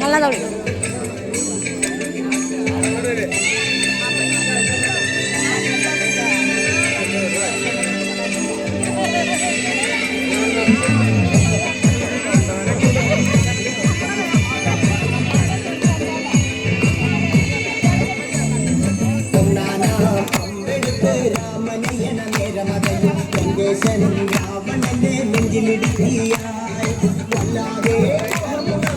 நல்லா தான் ராமனையன ராவணனே நெஞ்சிலிடுத்தியாய் வல்லாதே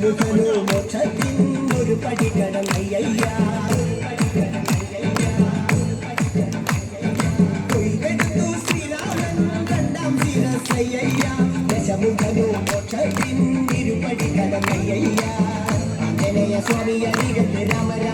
നമുക്കൊരു മോക്ഷത്തിൻ ഒരു പഠിക്കണം അയ്യയ്യ മോക്ഷത്തിൻ ഇരുപടി കടമയ്യ സ്വാമിയ രാമര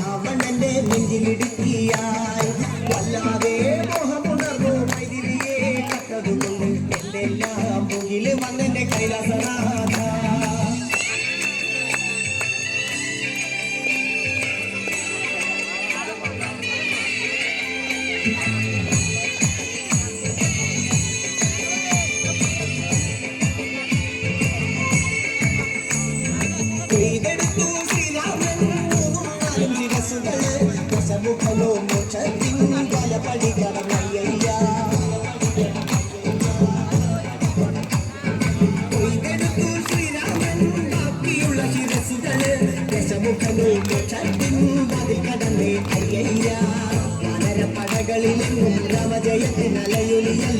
രാവണന്റെ നെഞ്ചിലിടുക്കിയായി. വല്ലാതെ മോഹമുണർന്നു മൈതിരിയെ കട്ടതുകൊണ്ട് എന്തെല്ലാം മുകിൽ കൈലാസനാഥ ജയിച്ച് നലയൊലിയല്ല